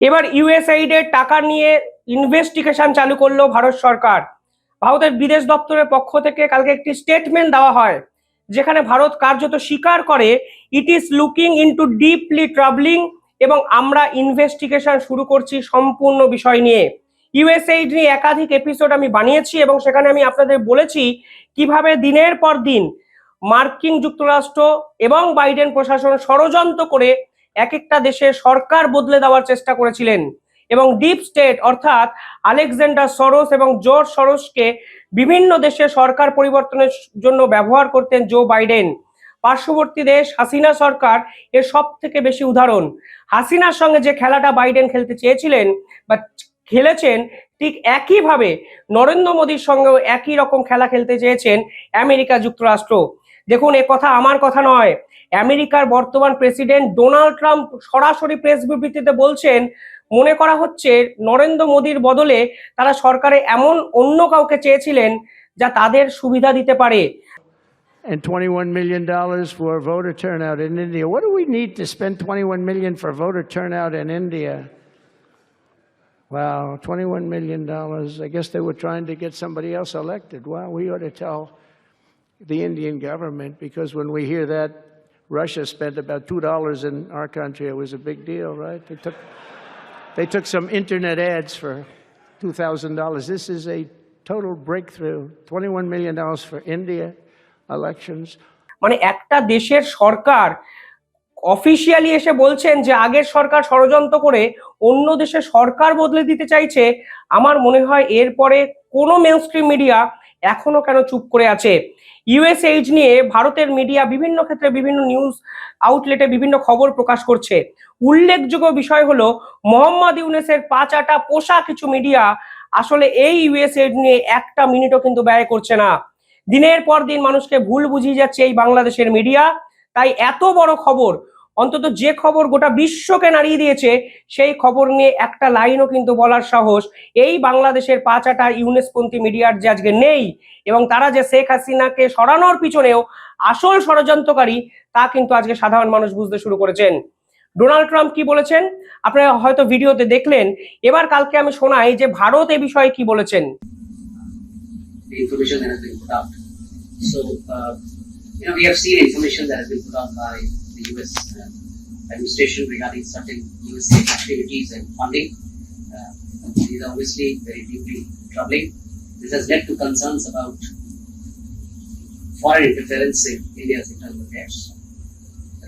এবার ইউএসআইডের টাকা নিয়ে ইনভেস্টিগেশন চালু করল ভারত সরকার। ভারতের বিদেশ দপ্তরের পক্ষ থেকে কালকে একটি স্টেটমেন্ট দেওয়া হয়, যেখানে ভারত কার্যত স্বীকার করে it is looking into deeply traveling এবং আমরা ইনভেস্টিগেশন শুরু করছি সম্পূর্ণ বিষয় নিয়ে। ইউএসএইড নিয়ে একাধিক এপিসোড আমি বানিয়েছি এবং সেখানে আমি আপনাদের বলেছি কীভাবে দিনের পর দিন মার্কিন যুক্তরাষ্ট্র এবং বাইডেন প্রশাসন ষড়যন্ত্র করে এক একটা দেশের সরকার বদলে দেওয়ার চেষ্টা করেছিলেন। এবং ডিপ স্টেট অর্থাৎ আলেকজান্ডার সরস এবং জর্জ সরোসকে বিভিন্ন দেশে সরকার পরিবর্তনের জন্য ব্যবহার করতেন জো বাইডেন। পার্শ্ববর্তী দেশ হাসিনা সরকার এর সব থেকে বেশি উদাহরণ। হাসিনার সঙ্গে যে খেলাটা বাইডেন খেলতে চেয়েছিলেন বা খেলেছেন, ঠিক একইভাবে নরেন্দ্র মোদীর সঙ্গেও একই রকম খেলা খেলতে চেয়েছেন আমেরিকা যুক্তরাষ্ট্র। দেখুন, এ কথা আমার কথা নয়। আমেরিকার বর্তমান প্রেসিডেন্ট ডোনাল্ড ট্রাম্প সরাসরি প্রেস বিবৃতিতে বলছেন মনে করা হচ্ছে নরেন্দ্র মোদীর বদলে তারা সরকারে এমন অন্য কাউকে চেয়েছিলেন যা তাদের সুবিধা দিতে পারে and $21 million for voter turnout in India. What do we need to spend $21 million for voter turnout in India? Wow, $21 million. I guess they were trying to get somebody else elected. Well, we ought to tell the Indian government because when we hear that Russia spent about $2 in our country, it was a big deal, right? They took, they took some internet ads for $2,000. This is a total breakthrough. $21 million for India elections. মানে একটা দেশের সরকার officially এসে বলছেন যে আগের সরকার ষড়যন্ত্র করে অন্য দেশের সরকার বদলে দিতে চাইছে আমার মনে হয় এরপরে কোনো মেনস্ট্রিম মিডিয়া এখনও কেন চুপ করে আছে? ইউএসএইচ নিয়ে ভারতের মিডিয়া বিভিন্ন ক্ষেত্রে বিভিন্ন নিউজ আউটলেটে বিভিন্ন খবর প্রকাশ করছে। উল্লেখযোগ্য বিষয় হলো, মোহাম্মদ ইউনেসের পাঁচ আটা পোষা কিছু মিডিয়া আসলে এই ইউএসএইড নিয়ে একটা মিনিটও কিন্তু ব্যয় করছে না। দিনের পর দিন মানুষকে ভুল বুঝিয়ে যাচ্ছে এই বাংলাদেশের মিডিয়া তাই এত বড় খবর অন্তত যে খবর গোটা বিশ্বকে নাড়িয়ে দিয়েছে সেই খবর নিয়ে একটা লাইনও কিন্তু বলার সাহস। এই বাংলাদেশের পাঁচাটা ইউনেসপন্থী মিডিয়ার যে আজকে নেই এবং তারা যে শেখ হাসিনাকে সরানোর পিছনেও আসল ষড়যন্ত্রকারী তা কিন্তু আজকে সাধারণ মানুষ বুঝতে শুরু করেছেন। ডোনাল্ড ট্রাম্প কি বলেছেন? আপনারা হয়তো ভিডিওতে দেখলেন। এবার কালকে আমি শোনাই যে ভারত এ বিষয়ে কি বলেছেন। Information that has been put out. So, uh, you know, we have seen information that has been put out by the US uh, administration regarding certain USA activities and funding. Uh, these are obviously very deeply troubling. This has led to concerns about foreign interference in India's internal affairs.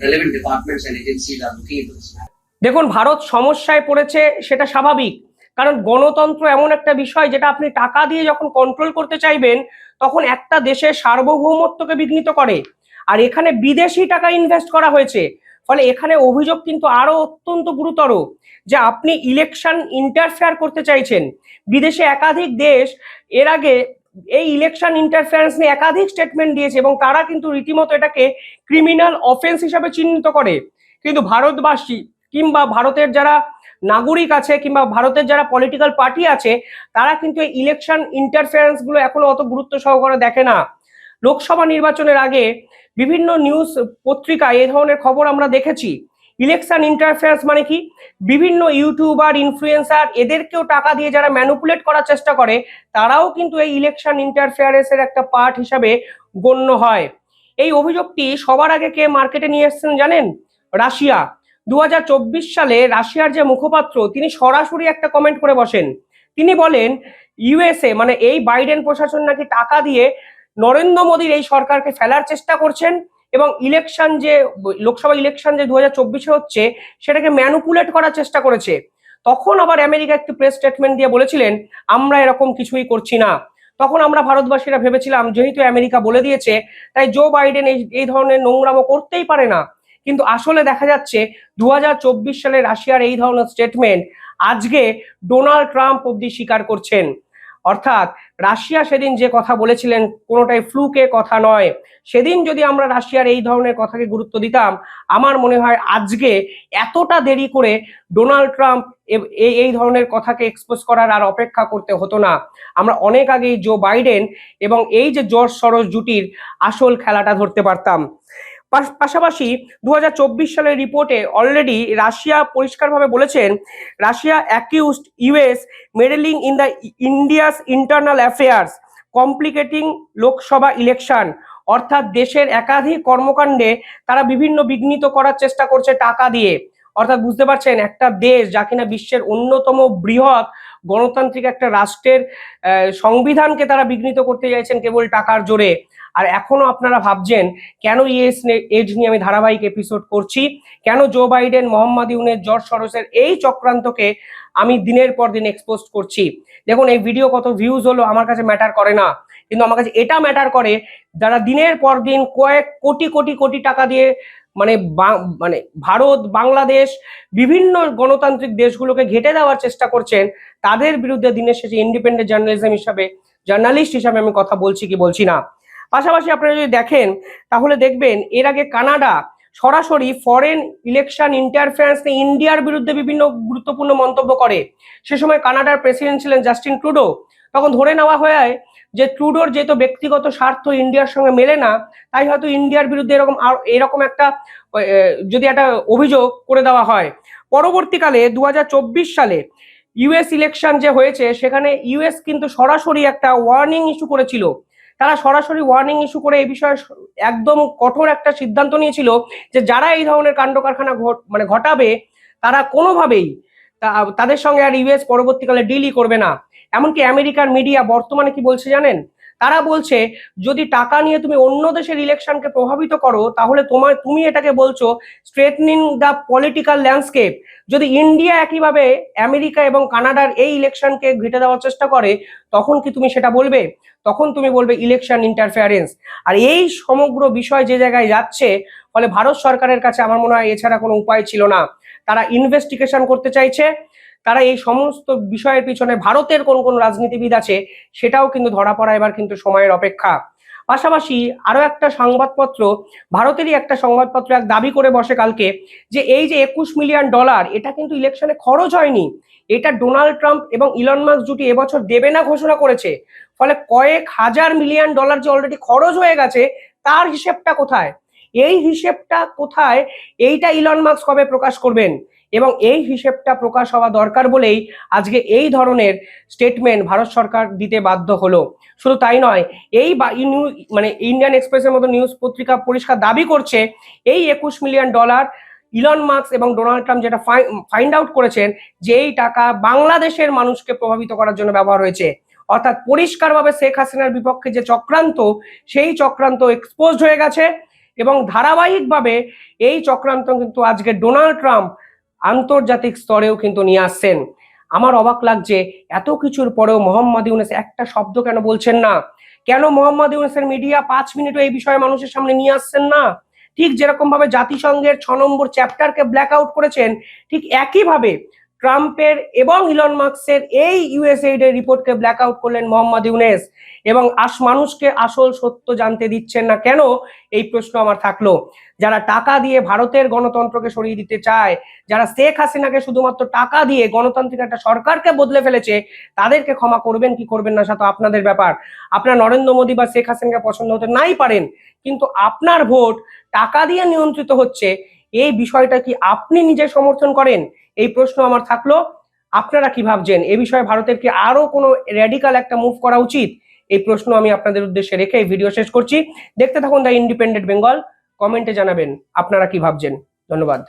Relevant departments and agencies are looking into this matter. দেখুন ভারত সমস্যায় পড়েছে সেটা স্বাভাবিক কারণ গণতন্ত্র এমন একটা বিষয় যেটা আপনি টাকা দিয়ে যখন কন্ট্রোল করতে চাইবেন তখন একটা দেশের সার্বভৌমত্বকে বিঘ্নিত করে আর এখানে বিদেশি টাকা ইনভেস্ট করা হয়েছে। ফলে এখানে অভিযোগ কিন্তু আরও অত্যন্ত গুরুতর যে আপনি ইলেকশন ইন্টারফেয়ার করতে চাইছেন। বিদেশে একাধিক দেশ এর আগে এই ইলেকশন ইন্টারফেয়ারেন্স নিয়ে একাধিক স্টেটমেন্ট দিয়েছে এবং তারা কিন্তু রীতিমতো এটাকে ক্রিমিনাল অফেন্স হিসাবে চিহ্নিত করে। কিন্তু ভারতবাসী কিংবা ভারতের যারা নাগরিক আছে কিংবা ভারতের যারা পলিটিক্যাল পার্টি আছে, তারা কিন্তু এই ইলেকশন ইন্টারফেয়ারেন্সগুলো এখনও অত গুরুত্ব সহকারে দেখে না। লোকসভা নির্বাচনের আগে বিভিন্ন নিউজ পত্রিকায় এই ধরনের খবর আমরা দেখেছি। ইলেকশন ইন্টারফেয়ারেন্স মানে কি? বিভিন্ন ইউটিউবার ইনফ্লুয়েন্সার এদেরকেও টাকা দিয়ে যারা ম্যানুপুলেট করার চেষ্টা করে, তারাও কিন্তু এই ইলেকশন ইন্টারফেয়ারেন্সের একটা পার্ট হিসাবে গণ্য হয়। এই অভিযোগটি সবার আগে কে মার্কেটে নিয়ে এসেছেন জানেন? রাশিয়া। দু হাজার চব্বিশ সালে রাশিয়ার যে মুখপাত্র, তিনি সরাসরি একটা কমেন্ট করে বসেন। তিনি বলেন ইউএসএ মানে এই বাইডেন প্রশাসন নাকি টাকা দিয়ে নরেন্দ্র মোদীর এই সরকারকে ফেলার চেষ্টা করছেন এবং ইলেকশন যে, লোকসভা ইলেকশন যে দু হাজার হচ্ছে, সেটাকে ম্যানুপুলেট করার চেষ্টা করেছে। তখন আবার আমেরিকা একটি প্রেস স্টেটমেন্ট দিয়ে বলেছিলেন, আমরা এরকম কিছুই করছি না। তখন আমরা ভারতবাসীরা ভেবেছিলাম, যেহেতু আমেরিকা বলে দিয়েছে, তাই জো বাইডেন এই এই ধরনের নোংরামো করতেই পারে না। কিন্তু আসলে দেখা যাচ্ছে দু হাজার চব্বিশ সালে রাশিয়ার এই ধরনের স্টেটমেন্ট আজকে ডোনাল্ড ট্রাম্প অব্দি স্বীকার করছেন। অর্থাৎ রাশিয়া সেদিন যে কথা বলেছিলেন, কোনোটাই ফ্লুকে কথা নয়। সেদিন যদি আমরা রাশিয়ার এই ধরনের কথাকে গুরুত্ব দিতাম, আমার মনে হয় আজকে এতটা দেরি করে ডোনাল্ড ট্রাম্প এই এই ধরনের কথাকে এক্সপোজ করার আর অপেক্ষা করতে হতো না। আমরা অনেক আগেই জো বাইডেন এবং এই যে জর্জ সরোজ জুটির আসল খেলাটা ধরতে পারতাম। পাশাপাশি দুহাজার চব্বিশ সালের রিপোর্টে অলরেডি রাশিয়া পরিষ্কারভাবে বলেছেন, Russia accused US meddling in the India's internal affairs complicating Lok Sabha election অর্থাৎ দেশের একাধিক কর্মকাণ্ডে তারা বিভিন্ন বিঘ্নিত করার চেষ্টা করছে টাকা দিয়ে। অর্থাৎ বুঝতে পারছেন, একটা দেশ যা কিনা বিশ্বের অন্যতম বৃহৎ গণতান্ত্রিক একটা রাষ্ট্রের সংবিধানকে তারা বিঘ্নিত করতে চাইছেন কেবল টাকার জোরে। আর এখনও আপনারা ভাবছেন, কেন ইএস এজ নিয়ে আমি ধারাবাহিক এপিসোড করছি? কেন জো বাইডেন মোহাম্মদ ইউনের জর্জ সরোসের এই চক্রান্তকে আমি দিনের পর দিন এক্সপোজ করছি? দেখুন, এই ভিডিও কত ভিউজ হলো আমার কাছে ম্যাটার করে না। কিন্তু আমার কাছে এটা ম্যাটার করে, যারা দিনের পর দিন কয়েক কোটি কোটি কোটি টাকা দিয়ে মানে মানে ভারত, বাংলাদেশ, বিভিন্ন গণতান্ত্রিক দেশগুলোকে ঘেটে দেওয়ার চেষ্টা করছেন, তাদের বিরুদ্ধে দিনের শেষে ইন্ডিপেন্ডেন্ট জার্নালিজম হিসাবে জার্নালিস্ট হিসাবে আমি কথা বলছি কি বলছি না। পাশাপাশি আপনারা যদি দেখেন, তাহলে দেখবেন এর আগে কানাডা সরাসরি ফরেন ইলেকশন ইন্টারফারেন্স নিয়ে ইন্ডিয়ার বিরুদ্ধে বিভিন্ন গুরুত্বপূর্ণ মন্তব্য করে। সে সময় কানাডার প্রেসিডেন্ট ছিলেন জাস্টিন ট্রুডো তখন ধরে নেওয়া হয় যে ট্রুডোর যেহেতু ব্যক্তিগত স্বার্থ ইন্ডিয়ার সঙ্গে মেলে না, তাই হয়তো ইন্ডিয়ার বিরুদ্ধে এরকম আর, এরকম একটা যদি একটা অভিযোগ করে দেওয়া হয়। পরবর্তীকালে দু হাজার চব্বিশ সালে ইউএস ইলেকশন যে হয়েছে, সেখানে ইউএস কিন্তু সরাসরি একটা ওয়ার্নিং ইস্যু করেছিল। তারা সরাসরি ওয়ার্নিং ইস্যু করে এই বিষয়ে একদম কঠোর একটা সিদ্ধান্ত নিয়েছিল যে যারা এই ধরনের কাণ্ড কারখানা মানে ঘটাবে, তারা কোনোভাবেই তাদের সঙ্গে আর ইউএস পরবর্তীকালে ডিলই করবে না। এমনকি আমেরিকার মিডিয়া বর্তমানে কি বলছে জানেন? তারা বলছে, যদি টাকা নিয়ে তুমি অন্য দেশের ইলেকশনকে প্রভাবিত করো, তাহলে তোমার তুমি এটাকে বলছো স্ট্রেটনিং দ্য পলিটিক্যাল ল্যান্ডস্কেপ যদি ইন্ডিয়া একইভাবে আমেরিকা এবং কানাডার এই ইলেকশনকে ঘেটে দেওয়ার চেষ্টা করে, তখন কি তুমি সেটা বলবে? তখন তুমি বলবে ইলেকশন ইন্টারফেয়ারেন্স আর এই সমগ্র বিষয় যে জায়গায় যাচ্ছে, ফলে ভারত সরকারের কাছে আমার মনে হয় এছাড়া কোনো উপায় ছিল না। তারা ইনভেস্টিগেশন করতে চাইছে, তারা এই সমস্ত বিষয়ের পিছনে ভারতের কোন কোন রাজনীতিবিদ আছে সেটাও কিন্তু ধরা পড়া এবার কিন্তু সময়ের অপেক্ষা। পাশাপাশি আরও একটা সংবাদপত্র, ভারতেরই একটা সংবাদপত্র এক দাবি করে বসে কালকে যে এই যে একুশ মিলিয়ন ডলার, এটা কিন্তু ইলেকশনে খরচ হয়নি। এটা ডোনাল্ড ট্রাম্প এবং ইলন জুটি এবছর দেবে না ঘোষণা করেছে। ফলে কয়েক হাজার মিলিয়ন ডলার যে অলরেডি খরচ হয়ে গেছে, তার হিসেবটা কোথায়? এই হিসেবটা কোথায়? এইটা ইলন মাস্ক কবে প্রকাশ করবেন? এবং এই হিসেবটা প্রকাশ হওয়া দরকার বলেই আজকে এই ধরনের স্টেটমেন্ট ভারত সরকার দিতে বাধ্য হলো। শুধু তাই নয়, এই মানে ইন্ডিয়ান এক্সপ্রেসের মতো নিউজ পত্রিকা পরিষ্কার দাবি করছে, এই একুশ মিলিয়ন ডলার ইলন মার্কস এবং ডোনাল্ড ট্রাম্প যেটা ফাইন্ড আউট করেছেন, যে এই টাকা বাংলাদেশের মানুষকে প্রভাবিত করার জন্য ব্যবহার হয়েছে। অর্থাৎ পরিষ্কারভাবে শেখ হাসিনার বিপক্ষে যে চক্রান্ত, সেই চক্রান্ত এক্সপোজড হয়ে গেছে। এবং ধারাবাহিকভাবে এই চক্রান্ত কিন্তু আজকে ডোনাল্ড ট্রাম্প আন্তর্জাতিক স্তরেও কিন্তু নিয়ে আসছেন। আমার অবাক লাগছে, এত কিছুর পরেও মোহাম্মদ ইউনেস একটা শব্দ কেন বলছেন না? কেন মোহাম্মদ ইউনেসের মিডিয়া পাঁচ মিনিটও এই বিষয়ে মানুষের সামনে নিয়ে আসছেন না? ঠিক যেরকম ভাবে জাতিসংঘের ছ নম্বর চ্যাপ্টারকে ব্ল্যাক আউট করেছেন, ঠিক একইভাবে ট্রাম্পের এবং ইলন মার্কসের এই ইউএসএইড এর রিপোর্টকে ব্ল্যাক আউট করলেন মোহাম্মদ ইউনেস। এবং আস মানুষকে আসল সত্য জানতে দিচ্ছেন না কেন? এই প্রশ্ন আমার থাকল। যারা টাকা দিয়ে ভারতের গণতন্ত্রকে সরিয়ে দিতে চায়, যারা শেখ হাসিনাকে শুধুমাত্র টাকা দিয়ে গণতান্ত্রিক একটা সরকারকে বদলে ফেলেছে, তাদেরকে ক্ষমা করবেন কি করবেন না সেটা আপনাদের ব্যাপার। আপনার নরেন্দ্র মোদী বা শেখ হাসিনাকে পছন্দ হতে নাই পারেন, কিন্তু আপনার ভোট টাকা দিয়ে নিয়ন্ত্রিত হচ্ছে এই বিষয়টা কি আপনি নিজে সমর্থন করেন? এই প্রশ্ন আমার থাকল। আপনারা কি ভাবছেন? এ বিষয়ে ভারতের কি আরও কোনো র্যাডিক্যাল একটা মুভ করা উচিত? এই প্রশ্ন আমি আপনাদের উদ্দেশ্যে রেখে এই ভিডিও শেষ করছি। দেখতে থাকুন দ্য ইন্ডিপেন্ডেন্ট বেঙ্গল কমেন্টে জানাবেন আপনারা কি ভাবছেন? ধন্যবাদ।